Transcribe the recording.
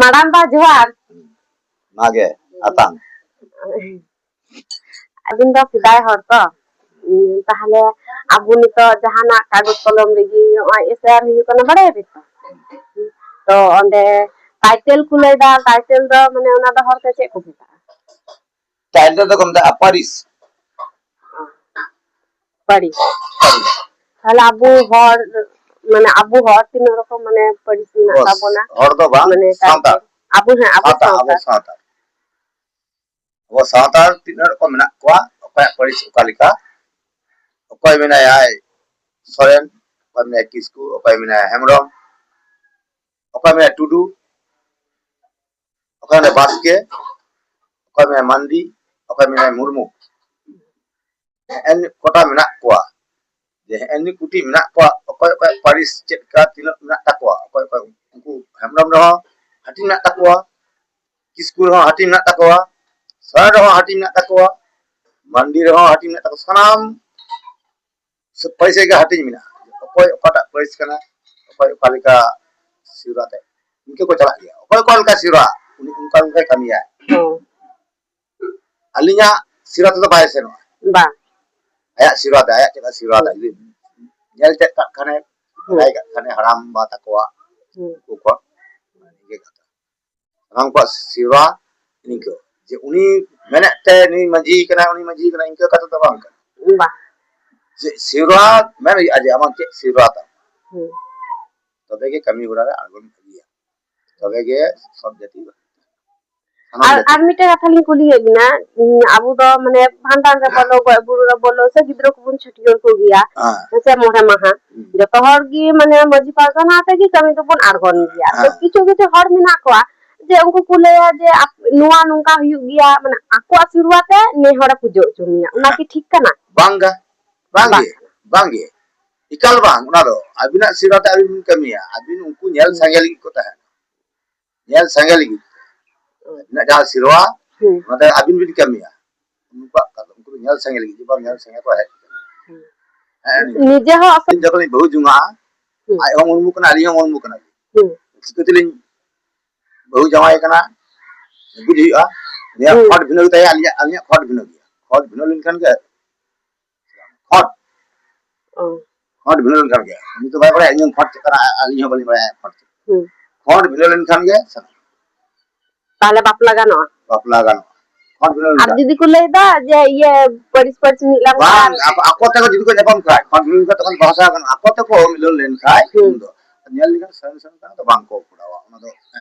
Madam বা জোহার মাগে আতান আবিন দা ফিদাই হর তো তাহলে আবু নিতো জাহানা কাগজ কলম রেগি এসআর হুᱭᱩᱜ ᱠᱟᱱᱟ ᱵᱟᱲᱟᱭ ᱵᱤᱛᱚ ᱛᱚ ᱚᱸᱰᱮ টাইটেল ᱠᱚ ᱞᱟᱹᱭ ᱫᱟ টাইটেল ᱫᱚ ᱢᱟᱱᱮ ᱚᱱᱟ ᱫᱚ ᱦᱚᱲ ᱛᱮ ᱪᱮᱫ ᱠᱚ ᱢᱮᱛᱟᱜᱼᱟ টাইটেল ᱫᱚ ᱠᱚ ᱢᱮᱛᱟᱜᱼᱟ ᱯᱟᱨᱤᱥ মানে আবু হওয়ার তিন রকম মানে পরিচিনা পাবো না হরদবা মানে সাঁতার আবু হ্যাঁ আবু সাঁতার ᱟᱵᱚ ᱥᱟᱶᱛᱟᱞ ᱛᱤᱱᱟᱹᱜ ᱠᱚ ᱢᱮᱱᱟᱜ ᱠᱚᱣᱟ ᱚᱠᱚᱭᱟᱜ ᱯᱟᱹᱨᱤᱥ ᱚᱠᱟ ᱞᱮᱠᱟ ᱚᱠᱚᱭ ᱢᱮᱱᱟᱭᱟᱭ ᱥᱚᱨᱮᱱ ᱚᱠᱚᱭ ᱢᱮᱱᱟᱭᱟ ᱠᱤᱥᱠᱩ ᱚᱠᱚᱭ ᱢᱮᱱᱟᱭᱟ ᱦᱮᱢᱵᱨᱚᱢ ᱚᱠᱚᱭ ᱢᱮᱱᱟᱭᱟ ᱴᱩᱰᱩ অকয় মানে বাসকে অকয় মানে মান্দি অকয় মানে মুরমু এন কটা মেনা কোয়া যে এন কুটি মেনা কোয়া অকয় অকয় haris cek ka tinak nak takwa apa koy unku hamram roh hati nak takwa kiskul roh hati nak takwa sar roh hati nak takwa mandi roh hati nak takwa sanam supaya ga hati mina koy opatak pais kana apa palika te inke ko chalak dia apa ko ka sura ini unkan ka kami ya hmm. alinya sirate to paise no ba ayak sirate ayak cek sirate nyel cek kane Kaya kane haram ba takwa kuko haram ko siwa inko je uni menak te ni maji kana uni maji kana inko kata tabang kan je siwa men aje amon ke siwa ta তবে গে কামি ঘোরারে আগুন তবে গে সব জাতি আর ᱢᱤᱫᱴᱮᱡ ᱠᱟᱛᱷᱟ ᱞᱤᱧ ᱠᱩᱞᱤᱭᱮᱫ ᱵᱤᱱᱟ ᱟᱵᱚ ᱫᱚ ᱢᱟᱱᱮ ᱵᱷᱟᱸᱰᱟᱱ ᱨᱮ ᱵᱚᱞᱚ ᱜᱚᱡ ᱵᱩᱨᱩ ᱨᱮ ᱵᱚᱞᱚ ᱥᱮ ᱜᱤᱫᱽᱨᱟᱹ ᱠᱚᱵᱚᱱ ᱪᱷᱟᱹᱴᱭᱟᱹᱨ ᱠᱚᱜᱮᱭᱟ ᱥᱮ ᱢᱚᱬᱮ ᱢᱟᱦᱟ ᱡᱚᱛᱚ ᱦᱚᱲ ᱜᱮ ᱢᱟᱱᱮ ᱢᱟᱹᱡᱷᱤ ᱯᱟᱨᱜᱟᱱᱟ ᱛᱮᱜᱮ ᱠᱟᱹᱢᱤ ᱫᱚᱵᱚᱱ ᱟᱬᱜᱚᱱ ᱜᱮᱭᱟ ᱛᱚ ᱠᱤᱪᱷᱩ ᱠᱤᱪᱷু ᱦᱚᱲ ᱢᱮᱱᱟᱜ ᱠᱚᱣᱟ ᱡᱮ ᱩᱱᱠᱩ ᱠᱚ ᱞᱟᱹᱭᱟ ᱡᱮ ᱱᱚᱣᱟ ᱱᱚᱝᱠᱟ ᱦᱩᱭᱩᱜ ᱜᱮᱭᱟ ᱢᱟᱱᱮ ᱟᱠᱚᱣᱟᱜ ᱥᱩᱨᱩᱣᱟᱛᱮ ᱱᱮ ᱦᱚᱲᱮ ᱯᱩᱡᱟᱹ ᱦᱚᱪᱚ ᱢᱮᱭᱟ ᱚᱱᱟ ᱠᱤ ᱴᱷᱤᱠ ᱠᱟᱱᱟ ᱵᱟᱝᱜᱟ ᱵᱟᱝᱜᱮ ᱵᱟᱝᱜᱮ ᱮᱠᱟᱞ ᱵᱟᱝ ᱚᱱᱟ ᱫᱚ ᱟᱹᱵᱤᱱᱟᱜ ᱥᱤᱨᱟᱛᱮ ᱟᱹᱵᱤᱱ ᱵᱤᱱ ᱠᱟᱹᱢᱤᱭᱟ ᱟᱹᱵᱤᱱ ᱩᱱᱠᱩ ᱧᱮᱞ ᱥᱟᱸᱜᱮ ᱞᱟᱹᱜᱤᱫ ᱠᱚ ᱛᱟᱦᱮᱱᱟ ᱧᱮᱞ ᱥᱟᱸᱜᱮ ᱞᱟᱹᱜᱤᱫ ᱡᱟᱦᱟᱸ ᱥᱮᱨᱣᱟ ᱚᱱᱟᱛᱮ ᱟᱹᱵᱤᱱ ᱵᱤᱱ ᱠᱟᱹᱢᱤᱭᱟ ᱩᱱᱠᱩᱣᱟᱜ ᱠᱟᱛᱷᱟ ᱩᱱᱠᱩ ᱧᱮᱞ ᱥᱟᱸᱜᱮ ᱞᱟᱹᱜᱤᱫ ᱡᱮ ᱵᱟᱝ ᱧᱮᱞ ᱥᱟᱸᱜᱮ ᱠᱚ ᱦᱮᱡ ᱱᱤᱡᱮ ᱦᱚᱸ ᱟᱥᱚᱞ ᱡᱚᱠᱷᱚᱱ ᱵᱟᱹᱦᱩ ᱡᱚᱝᱟᱜᱼᱟ ᱟᱡ ᱦᱚᱸ ᱩᱨᱢᱩ ᱠᱟᱱᱟ ᱟᱹᱞᱤᱧ ᱦᱚᱸ ᱩᱨᱢᱩ ᱠᱟᱱᱟ ᱪᱤᱠᱟᱹ ᱛᱮᱞᱤᱧ ᱵᱟᱹᱦᱩ ᱡᱟᱶᱟᱭ ᱠᱟᱱᱟ ᱵᱩᱡ ᱦᱩᱭᱩᱜᱼᱟ ᱩᱱᱤᱭᱟᱜ ᱠᱷᱚᱴ ᱵᱷᱤᱱᱟᱹ ᱜᱮᱛᱟᱭᱟ ᱟᱹᱞᱤᱧᱟᱜ ᱟᱹᱞᱤᱧᱟᱜ ᱠᱷᱚᱴ ᱵᱷᱤᱱᱟᱹ ᱜᱮᱭᱟ ᱠᱷᱚᱴ ᱵᱷᱤᱱᱟᱹ ᱞᱮᱱᱠᱷᱟᱱ ᱜᱮ ᱠᱷᱚᱴ ᱠᱷᱚᱴ ᱵᱷᱤᱱᱟᱹ ᱞᱮᱱᱠᱷᱟᱱ ᱜᱮ ᱩᱱᱤ ᱫᱚ ᱵᱟᱭ ᱵᱟᱲᱟᱭᱟ ᱤᱧ ᱠᱷᱚᱴ ᱪᱮᱫ ᱠᱟᱱᱟ ᱟᱹᱞᱤᱧ ᱦᱚᱸ ᱵᱟᱹᱞᱤᱧ ᱵᱟᱲᱟᱭᱟ ᱠᱷᱚᱴ ᱪᱮᱫ ᱠᱷᱚᱴ ᱵᱷᱤᱱᱟᱹ ᱞᱮᱱᱠᱷᱟᱱ ᱜᱮ ᱥᱟᱱᱟᱢ তাহলে বাপ লাগানো বাপ লাগানো আর যদি কইলে লাইদা যে ইয়ে পরিস পরিস নিলাম আপতে কো যদি কো নেপাম খায় কনফিডেন্স তখন ভাষা আপতে কো মিলল লেন খায় নিয়াল লিখান সান সান তো বাংকো